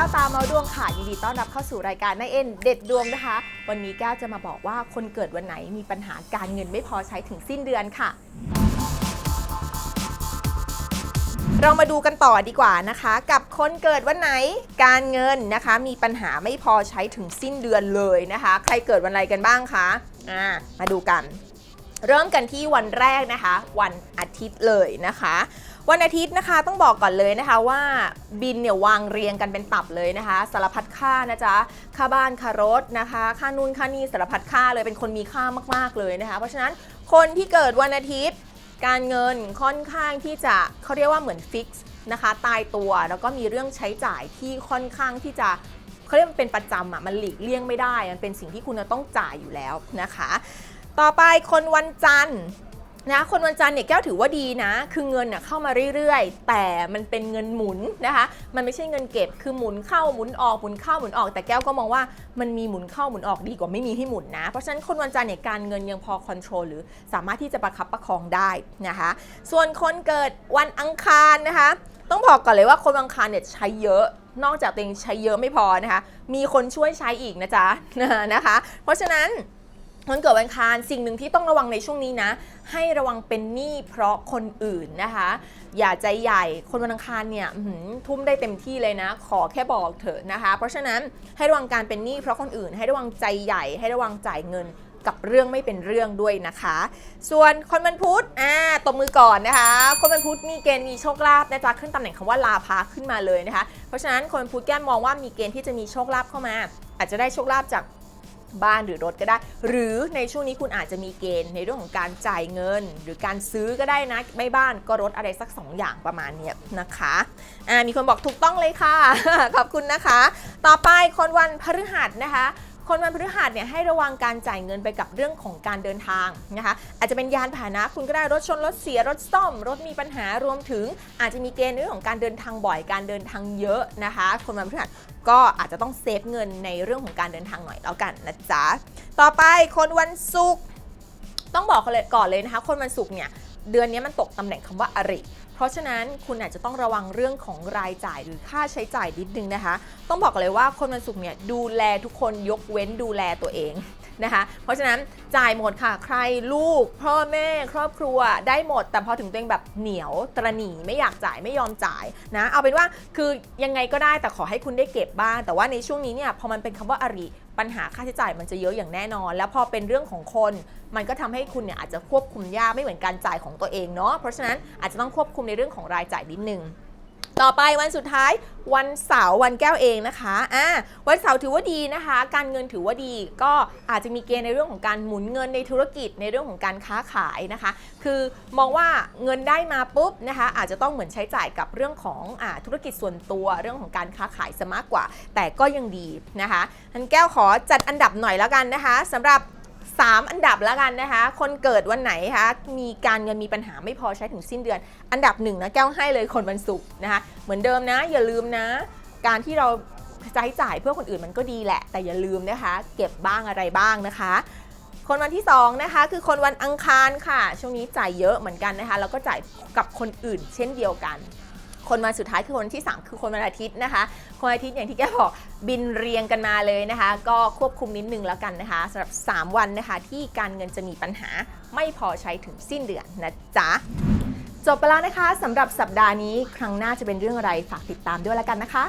ก้วตาเมาดวงค่ะยินดีต้อนรับเข้าสู่รายการนายเอ็นเด็ดดวงนะคะ วันนี้แก้วจะมาบอกว่าคนเกิดวันไหนมีปัญหาการเงินไม่พอใช้ถึงสิ้นเดือนค่ะ เรามาดูกันต่อดีกว่านะคะ กับคนเกิดวันไหนการเงินนะคะ มีปัญหาไม่พอใช้ถึงสิ้นเดือนเลยนะคะ ใครเกิดวันอะไรกันบ้างคะอ่ามาดูกัน เริ่มกันที่วันแรกนะคะ วันอาทิตย์เลยนะคะ วันอาทิตย์นะคะต้องบอกก่อนเลยนะคะว่าบินเนี่ยวางเรียงกันเป็นตับเลยนะคะ สารพัดค่านะจ๊ะค่าบ้านค่ารถนะคะ ค่านู่นค่านี่สารพัดค่าเลยเป็นคนมีค่ามากๆเลยนะคะ เพราะฉะนั้นคนที่เกิดวันอาทิตย์ การเงินค่อนข้างที่จะเขาเรียกว่าเหมือนฟิกซ์นะคะตายตัวแล้วก็มีเรื่องใช้จ่ายที่ค่อนข้างที่จะเขาเรียกมันเป็นประจำอะมันหลีกเลี่ยงไม่ได้ มันเป็นสิ่งที่คุณจะต้องจ่ายอยู่แล้วนะคะ ต่อไปคนวันจันทร์นะคนวันจันทร์เนี่ยแก้วถือว่าดีนะ คือเงินเน่ะเข้ามาเรื่อยๆ แต่มันเป็นเงินหมุนนะคะ มันไม่ใช่เงินเก็บคือหมุนเข้าหมุนออกหมุนเข้าหมุนออก แต่แก้วก็มองว่ามันมีหมุนเข้าหมุนออกดีกว่าไม่มีให้หมุนนะ เพราะฉะนั้นคนวันจันทร์เนี่ยการเงินยังพอคอนโทรลหรือสามารถที่จะประคับประคองได้นะคะ ส่วนคนเกิดวันอังคารนะคะ ต้องบอกก่อนเลยว่าคนวันอังคารเนี่ยใช้เยอะนอกจากตัวเองใช้เยอะไม่พอนะคะ มีคนช่วยใช้อีกนะจ๊ะนะคะ เพราะฉะนั้น คนเกิดวันคารสิ่งหนึ่งที่ต้องระวังในช่วงนี้นะ ให้ระวังเป็นหนี้เพราะคนอื่นนะคะ อย่าใจใหญ่คนวันอังคารเนี่ยทุ่มได้เต็มที่เลยนะ ขอแค่บอกเถอะนะคะ เพราะฉะนั้นให้ระวังการเป็นหนี้เพราะคนอื่น ให้ระวังใจใหญ่ ให้ระวังจ่ายเงินกับเรื่องไม่เป็นเรื่องด้วยนะคะ ส่วนคนวันพุธอ่าตบมือก่อนนะคะ คนวันพุธมีเกณฑ์มีโชคลาภนะจ๊ะขึ้นตำแหน่งคำว่าลาภาขึ้นมาเลยนะคะ เพราะฉะนั้นคนวันพุธแก้มมองว่ามีเกณฑ์ที่จะมีโชคลาภเข้ามา อาจจะได้โชคลาภจาก บ้านหรือรถก็ได้ หรือในช่วงนี้คุณอาจจะมีเกณฑ์ในเรื่องของการจ่ายเงิน หรือการซื้อก็ได้นะไม่บ้านก็รถอะไรสัก 2 อย่างประมาณนี้นะคะอ่ามีคนบอกถูกต้องเลยค่ะ ขอบคุณนะคะ ต่อไปคนวันพฤหัสนะคะ คนวันพฤหัสเนี่ยให้ระวังการจ่ายเงินไปกับเรื่องของการเดินทางนะคะ อาจจะเป็นยานพาหนะคุณก็ได้รถชนรถเสียรถซ่อม รถมีปัญหารวมถึง อาจจะมีเกณฑ์เรื่องของการเดินทางบ่อยการเดินทางเยอะนะคะ คนวันพฤหัสก็อาจจะต้องเซฟเงินในเรื่องของการเดินทางหน่อยแล้วกันนะจ๊ะต่อไปคนวันศุกร์ต้องบอกเลยก่อนเลยนะคะ คนวันศุกร์เนี่ยเดือนนี้มันตกตำแหน่งคำว่าอริ เพราะฉะนั้นคุณอาจจะต้องระวังเรื่องของรายจ่ายหรือค่าใช้จ่ายนิดนึงนะคะ ต้องบอกเลยว่าคนวันศุกร์เนี่ยดูแลทุกคนยกเว้นดูแลตัวเองนะคะ เพราะฉะนั้นจ่ายหมดค่ะ ใครลูก พ่อแม่ครอบครัวได้หมด แต่พอถึงตัวเองแบบเหนียวตระหนีไม่อยากจ่ายไม่ยอมจ่ายนะ เอาเป็นว่าคือยังไงก็ได้แต่ขอให้คุณได้เก็บบ้างแต่ว่าในช่วงนี้เนี่ยพอมันเป็นคำว่าอริ ปัญหาค่าใช้จ่ายมันจะเยอะอย่างแน่นอน แล้วพอเป็นเรื่องของคน มันก็ทำให้คุณเนี่ยอาจจะควบคุมยากไม่เหมือนการจ่ายของตัวเองเนาะเพราะฉะนั้นอาจจะต้องควบคุมในเรื่องของรายจ่ายนิดนึง ต่อไปวันสุดท้ายวันเสาร์วันแก้วเองนะคะอ่าวันเสาร์ถือว่าดีนะคะ การเงินถือว่าดีก็อาจจะมีเกณฑ์ในเรื่องของการหมุนเงินในธุรกิจในเรื่องของการค้าขายนะคะ คือมองว่าเงินได้มาปุ๊บนะคะ อาจจะต้องเหมือนใช้จ่ายกับเรื่องของอ่าธุรกิจส่วนตัวเรื่องของการค้าขายซะมากกว่า แต่ก็ยังดีนะคะทันแก้วขอจัดอันดับหน่อยแล้วกันนะคะสำหรับ 3 อันดับแล้วกันนะคะ คนเกิดวันไหนคะ มีการเงินมีปัญหาไม่พอใช้ถึงสิ้นเดือน อันดับหนึ่งนะแก้วให้เลยคนวันศุกร์นะคะ เหมือนเดิมนะ อย่าลืมนะ การที่เราใช้จ่ายเพื่อคนอื่นมันก็ดีแหละ แต่อย่าลืมนะคะ เก็บบ้างอะไรบ้างนะคะ คนวันที่2นะคะคือคนวันอังคารค่ะ ช่วงนี้จ่ายเยอะเหมือนกันนะคะ แล้วก็จ่ายกับคนอื่น เช่นเดียวกัน คนวันสุดท้ายคือคนที่ 3 คือคนวันอาทิตย์นะคะคนอาทิตย์อย่างที่แกบอกบินเรียงกันมาเลยนะคะ ก็ควบคุมนิดนึงแล้วกันนะคะสำหรับ 3 วันนะคะ ที่การเงินจะมีปัญหาไม่พอใช้ถึงสิ้นเดือนนะจ๊ะจบไปแล้วนะคะสำหรับสัปดาห์นี้ครั้งหน้าจะเป็นเรื่องอะไรฝากติดตามด้วยแล้วกันนะคะ